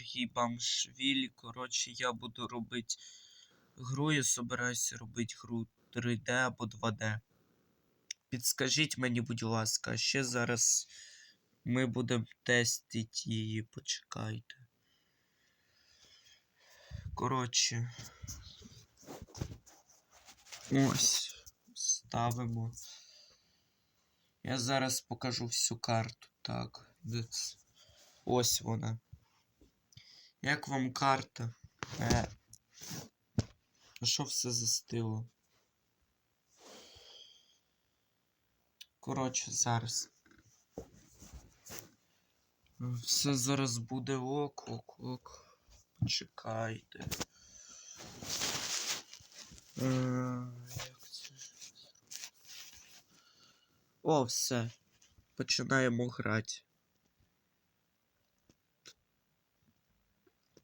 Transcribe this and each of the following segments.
Сергій Бамшвілі. Коротше, я буду робити гру, я собираюся робити гру 3D або 2D. Підскажіть мені, будь ласка, ще зараз ми будемо тестити її, почекайте. Коротше. Ось. Ставимо. Я зараз покажу всю карту. Так. Ось вона. Як вам карта? Е. А що все застило? Коротше, зараз. Все зараз буде ок, ок, ок. Почекайте. Е, як це? О, все. Починаємо грати.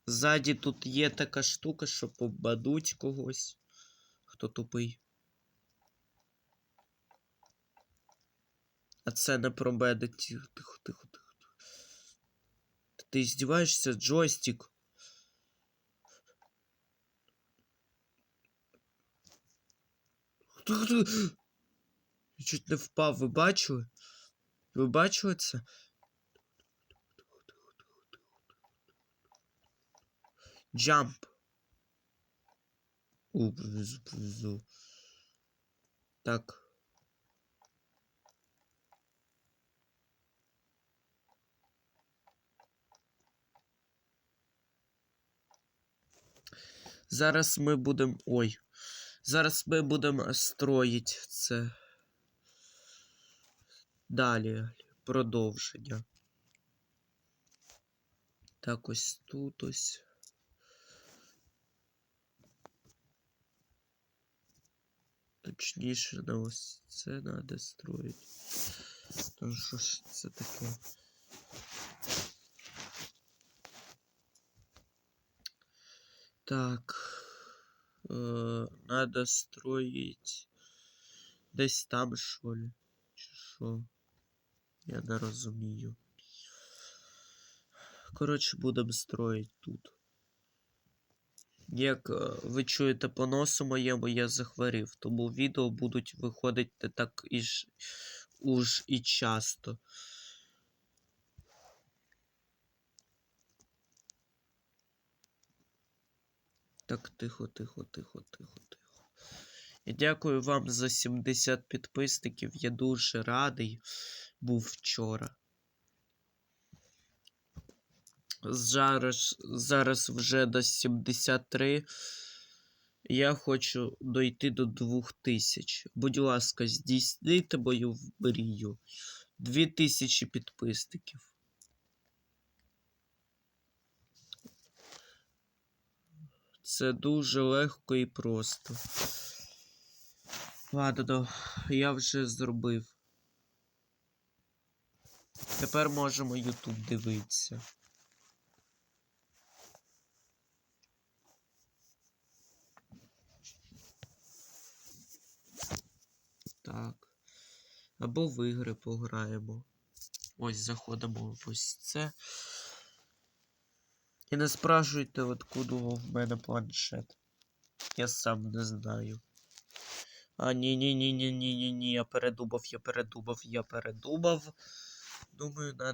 Ззаді тут є така штука, щоб обмануть когось. Хто тупий. А це не про мене. Тихо, тихо, тихо, тихо. Ти здіваєшся, джойстик? Я чуть не впав, ви бачили? Ви бачили це? Джамп. У, повезу. Так. Зараз ми будемо. Ой. Зараз ми будемо строїти це. Далі. Продовження. Так, ось тут ось. Точніше, на ось це треба строїти. Тому що ж це таке. Так. Э, надо строить десь там, що ли? Чи що? Я не розумію. Коротше, будемо строїти тут. Як е, ви чуєте по носу моєму, я захворів, тому відео будуть виходити так і уж і часто. Так, тихо, тихо, тихо, тихо, тихо. І дякую вам за 70 підписників. Я дуже радий був вчора. Зараз, зараз вже до 73. Я хочу дойти до 2000. Будь ласка, здійснити мою мрію. 2000 підписників. Це дуже легко і просто. Ладно, я вже зробив. Тепер можемо YouTube дивитися. Так. Або в ігри пограємо. Ось заходимо в ось це. І не спрашуйте, откуда в мене планшет. Я сам не знаю. А, ні, ні, ні, ні, ні, ні, ні, я передумав, я передумав, я передумав. Думаю, надо